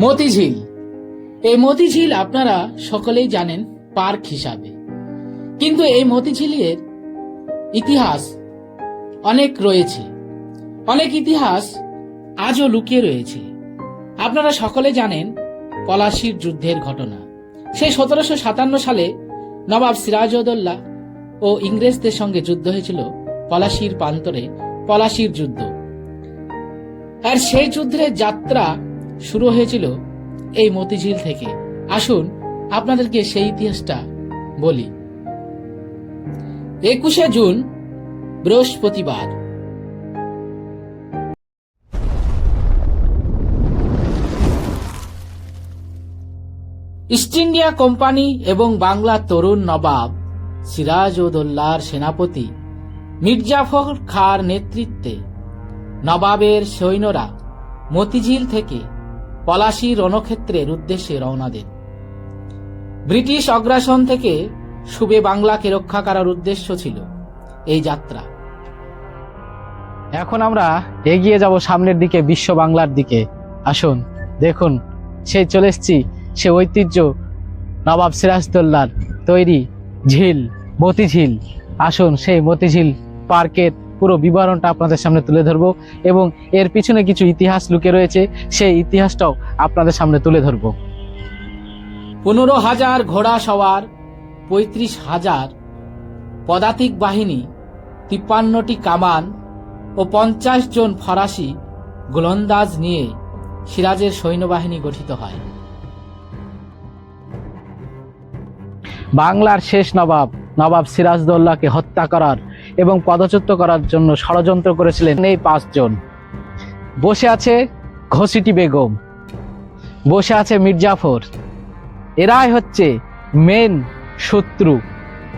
মতিঝিল। এই মতিঝিল আপনারা সকলেই জানেন পার্ক হিসাবে। কিন্তু এই মতিঝিলের ইতিহাস অনেক রয়েছে। অনেক ইতিহাস আজও লুকিয়ে রয়েছে। আপনারা সকলে জানেন পলাশির যুদ্ধের ঘটনা। সেই সতেরোশো সাতান্ন সালে নবাব সিরাজউদ্দৌলা ও ইংরেজদের সঙ্গে যুদ্ধ হয়েছিল পলাশির প্রান্তরে, পলাশির যুদ্ধ। আর সেই যুদ্ধের যাত্রা শুরু হয়েছিল এই মতিঝিল থেকে। আসুন আপনাদেরকে সেই ইতিহাসটা বলি। একুশে জুন, বৃহস্পতিবার। ইস্ট ইন্ডিয়া কোম্পানি এবং বাংলার তরুণ নবাব সিরাজউদ্দৌলার সেনাপতি মির্জাফর খাঁর নেতৃত্বে নবাবের সৈন্যরা মতিঝিল থেকে পলাশী রণক্ষেত্রের উদ্দেশ্যে রওনা দেন। ব্রিটিশ অগ্রাসন থেকে সুবে বাংলাকে রক্ষা করার উদ্দেশ্য ছিল এই যাত্রা। এখন আমরা এগিয়ে যাব সামনের দিকে, বিশ্ব বাংলার দিকে। আসুন, দেখুন, সে চলে এসছি, সে ঐতিহ্য, নবাব সিরাজদৌল্লার তৈরি ঝিল, মতিঝিল। আসুন, সেই মতিঝিল পার্কের পুরো বিবরণটা আপনাদের সামনে তুলে ধরবো এবং এর পিছনে কিছু ইতিহাস লুকে রয়েছে সেই ইতিহাসটাও আপনাদের সামনে তুলে ধরবো। পনেরো হাজার ঘোড়া সওয়ার পঁয়ত্রিশ হাজার পদাতিক বাহিনী তিপ্পান্নটি কামান ও পঞ্চাশ জন ফরাসি গোলন্দাজ নিয়ে সিরাজের সৈন্যবাহিনী গঠিত হয়। বাংলার শেষ নবাব নবাব সিরাজদৌল্লাকে হত্যা করার এবং পদচ্যুত করার জন্য ষড়যন্ত্র করেছিলেন এই পাঁচজন। বসে আছে ঘসিটি বেগম। বসে আছে মির্জাফর। এরাই হচ্ছে মেন শত্রু।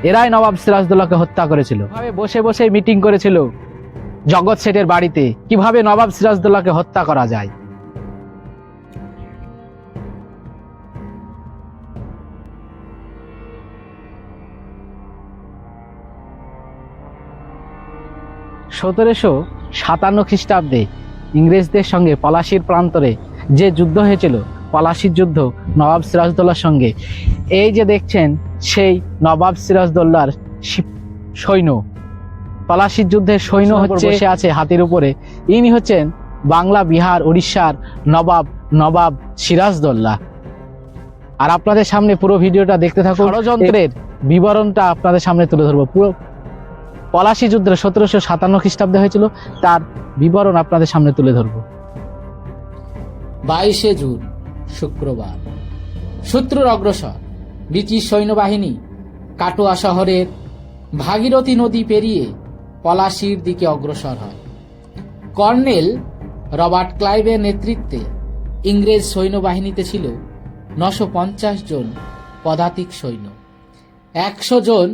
এরাই নবাব সিরাজদৌল্লাকে হত্যা করেছিল। কীভাবে বসে বসে মিটিং করেছিল জগৎ শেঠের বাড়িতে? কীভাবে নবাব সিরাজদৌল্লাকে হত্যা করা যায়? সতেরোশো সাতান্ন খ্রিস্টাব্দে ইংরেজদের সঙ্গে পলাশির প্রান্তরে যে যুদ্ধ হয়েছিল পলাশির যুদ্ধ নবাব সিরাজদৌল্লার সঙ্গে। এই যে দেখছেন সেই নবাব সিরাজদৌল্লার সৈন্য। পলাশির যুদ্ধের সৈন্য হচ্ছে বসে আছে হাতির উপরে। ইনি হচ্ছেন বাংলা বিহার উড়িষ্যার নবাব নবাব সিরাজদৌল্লা আর আপনাদের সামনে পুরো ভিডিওটা দেখতে থাকুন। ষড়যন্ত্রের বিবরণটা আপনাদের সামনে তুলে ধরবো। পুরো পলাশি যুদ্ধ সতেরোশো সাতান্ন খ্রিস্টাব্দে হয়েছিল, তার বিবরণ আপনাদের সামনে তুলে ধরবো। বাইশে জুন, শুক্রবার। শত্রুর অগ্রসর, ব্রিটিশ সৈন্যবাহিনী কাটোয়া শহরের ভাগীরথী নদী পেরিয়ে পলাশির দিকে অগ্রসর হয়। কর্নেল রবার্ট ক্লাইভের নেতৃত্বে ইংরেজ সৈন্যবাহিনীতে ছিল নশো পঞ্চাশ জন পদাতিক সৈন্য, একশো জন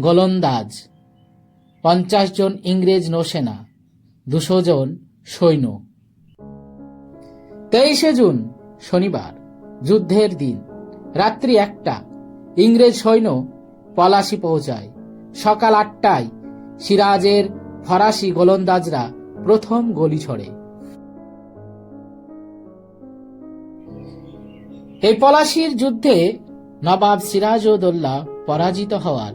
গোলন্দাজ। পঞ্চাশ জন ইংরেজ নৌসেনা, দুশো জন সৈন্য। তেইশে জুন, শনিবার, যুদ্ধের দিন। রাত্রি একটা, ইংরেজ সৈন্য পলাশি পৌঁছায়। সকাল আটটায় সিরাজের ফরাসি গোলন্দাজরা প্রথম গলি ছড়ে। এই পলাশির যুদ্ধে নবাব সিরাজউদ্দৌলা পরাজিত হওয়ার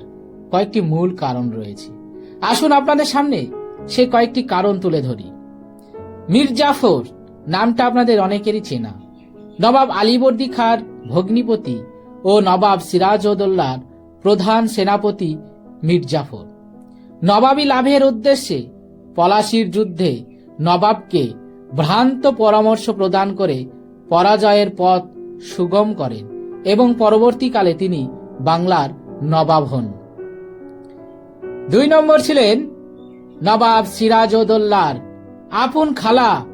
কয়েকটি মূল কারণ রয়েছে। আসুন আপনাদের সামনে সে কয়েকটি কারণ তুলে ধরি। মীর জাফর নামটা আপনাদের অনেকেরই চেনা। নবাব আলীবর্দী খাঁর ভগ্নিপতি ও নবাব সিরাজউদ্দৌলার প্রধান সেনাপতি মীর জাফর। নবাবী লাভের উদ্দেশ্যে পলাশির যুদ্ধে নবাবকে ভ্রান্ত পরামর্শ প্রদান করে পরাজয়ের পথ সুগম করেন এবং পরবর্তীকালে তিনি বাংলার নবাব হন। দুই নম্বর ছিলেন নবাব সিরাজউদ্দৌলার আপন খালা,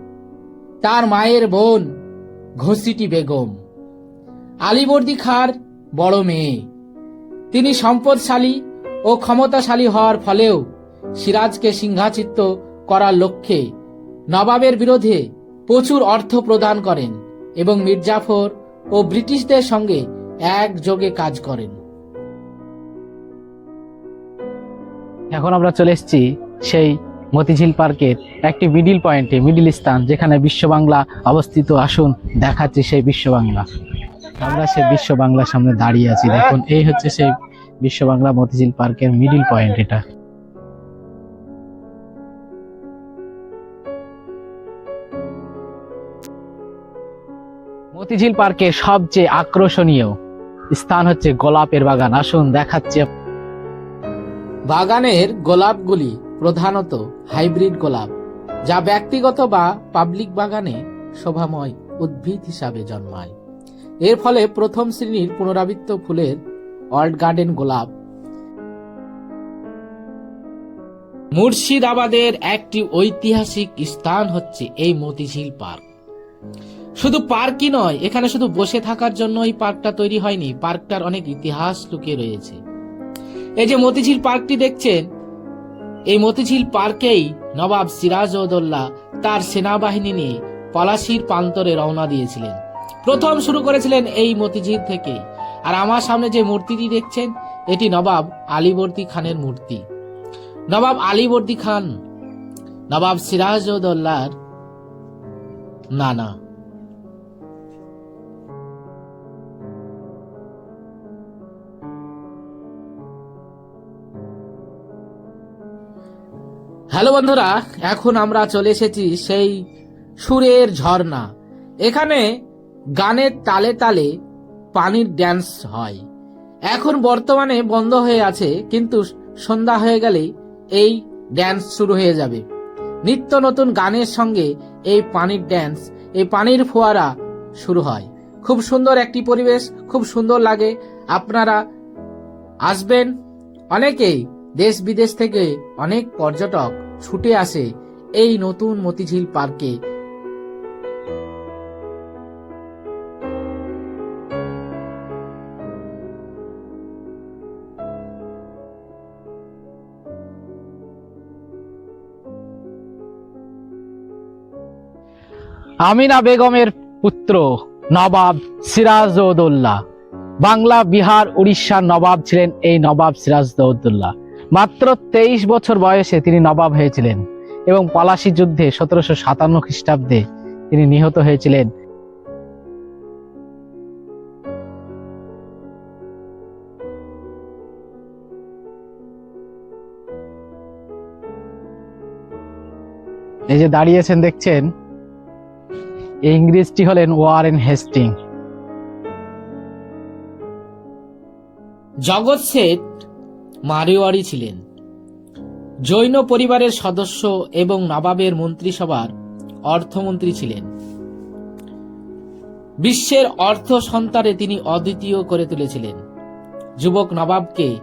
তার মায়ের বোন ঘসিটি বেগম। আলীবর্দী খাঁর বড় মেয়ে। তিনি সম্পদশালী ও ক্ষমতাশালী হওয়ার ফলেও সিরাজকে সিংহাচিত্ত করার লক্ষ্যে নবাবের বিরোধে প্রচুর অর্থ প্রদান করেন এবং মির্জাফর ও ব্রিটিশদের সঙ্গে একযোগে কাজ করেন। এখন আমরা চলে এসেছি সেই মতিঝিল পার্কের একটি মিডিল পয়েন্টে মিডিল স্থান, যেখানে বিশ্ব বাংলা অবস্থিত আসুন দেখাচ্ছি সেই বিশ্ব বাংলা। আমরা সেই বিশ্ব বাংলার সামনে দাঁড়িয়ে আছি। দেখুন, এই হচ্ছে সেই বিশ্ব বাংলা মতিঝিল পার্কের মিডিল পয়েন্ট এটা। মতিঝিল পার্কের সবচেয়ে আকর্ষণীয় স্থান হচ্ছে গোলাপের বাগান। আসুন দেখাচ্ছি বাগানের গোলাপগুলি প্রধানত হাইব্রিড গোলাপ, যা ব্যক্তিগত বা পাবলিক বাগানে শোভাময় উদ্ভিদ হিসাবে জন্মায়। এর ফলে প্রথম শ্রেণির পুনরাবৃত্ত ফুলের ওয়ার্ল্ড গার্ডেন গোলাপ মুর্শিদাবাদের একটি ঐতিহাসিক স্থান হচ্ছে এই মতিঝিল পার্ক। শুধু পার্কই নয়, এখানে শুধু বসে থাকার জন্য এই পার্কটা তৈরি হয়নি, পার্কটার অনেক ইতিহাস লুকিয়ে রয়েছে। এই যে মতিঝিল পার্কটি দেখছেন, এই মতিঝিল পার্কেই নবাব সিরাজউদ্দৌলা তার সেনাবাহিনী নিয়ে পলাশির প্রান্তরে রওনা দিয়েছিলেন। প্রথম শুরু করেছিলেন এই মতিঝিল থেকে। আর আমার সামনে যে মূর্তিটি দেখছেন, এটি নবাব আলীবর্দী খানের মূর্তি। নবাব আলীবর্দী খান, নবাব সিরাজউদ্দৌলার নানা। হ্যালো বন্ধুরা, এখন আমরা চলে এসেছি সেই সুরের ঝর্ণা। এখানে গানের তালে তালে পানির ড্যান্স হয়। এখন বর্তমানে বন্ধ হয়ে আছে, কিন্তু সন্ধ্যা হয়ে গেলে এই ড্যান্স শুরু হয়ে যাবে। নিত্য নতুন গানের সঙ্গে এই পানির ড্যান্স এই পানির ফোয়ারা শুরু হয়। খুব সুন্দর একটি পরিবেশ, খুব সুন্দর লাগে। আপনারা আসবেন অনেকেই। দেশ বিদেশ থেকে অনেক পর্যটক ছুটে আসে এই নতুন মতিঝিল পার্কে। আমিনা বেগমের পুত্র নবাব সিরাজউদ্দৌলা বাংলা, বিহার, উড়িষ্যার নবাব ছিলেন এই নবাব সিরাজউদ্দৌলা মাত্র তেইশ বছর বয়সে তিনি নবাব হয়েছিলেন এবং পলাশী যুদ্ধে সতেরোশো সাতান্ন খ্রিস্টাব্দে তিনি নিহত হয়েছিলেন। এই যে দাঁড়িয়েছেন, দেখছেন? ইংরেজটি হলেন ওয়ারেন হেস্টিং। জগৎ শেঠ মারিওয়ারি ছিলেন। জৈন পরিবারের সদস্য এবং নবাবের মন্ত্রিসভার অর্থমন্ত্রী ছিলেন। বিশ্বের অর্থ সন্তানে তিনি অদ্বিতীয় করে তুলেছিলেন। যুবক নবাবকে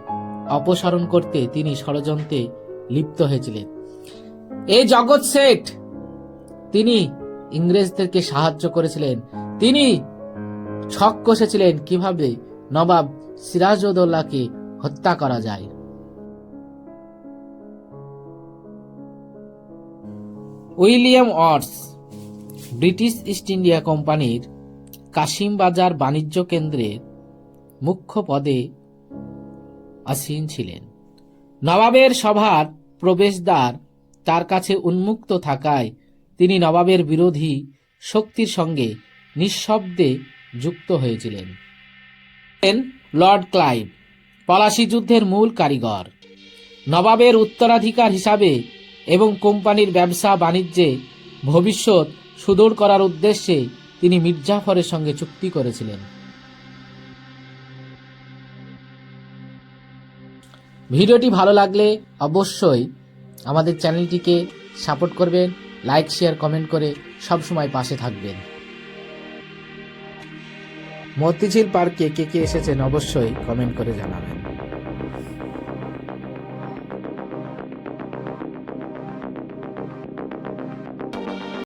অপসারণ করতে তিনি ষড়যন্ত্রে লিপ্ত হয়েছিলেন। এই জগৎ শেঠ, তিনি ইংরেজদেরকে সাহায্য করেছিলেন। তিনি ছক কষেছিলেন কীভাবে নবাব সিরাজউদ্দৌলাকে হত্যা করা যায়। উইলিয়াম অর্স, ব্রিটিশ ইস্ট ইন্ডিয়া কোম্পানির কাশিম বাজার বাণিজ্য কেন্দ্রের মুখ্য পদে আসীন ছিলেন। নবাবের সভার প্রবেশদ্বার তার কাছে উন্মুক্ত থাকায় তিনি নবাবের বিরোধী শক্তির সঙ্গে নিঃশব্দে যুক্ত হয়েছিলেন। ছিলেন লর্ড ক্লাইভ পলাশি যুদ্ধের মূল কারিগর। নবাবের উত্তরাধিকার হিসাবে এবং কোম্পানির ব্যবসা বাণিজ্যে ভবিষ্যৎ সুদূর করার উদ্দেশ্যে তিনি মির্জাফরের সঙ্গে চুক্তি করেছিলেন। ভিডিওটি ভালো লাগলে অবশ্যই আমাদের চ্যানেলটিকে সাপোর্ট করবেন, লাইক, শেয়ার, কমেন্ট করে সবসময় পাশে থাকবেন। মতিঝিল পার্কে কে কে এসেছেন অবশ্যই কমেন্ট করে জানাবেন।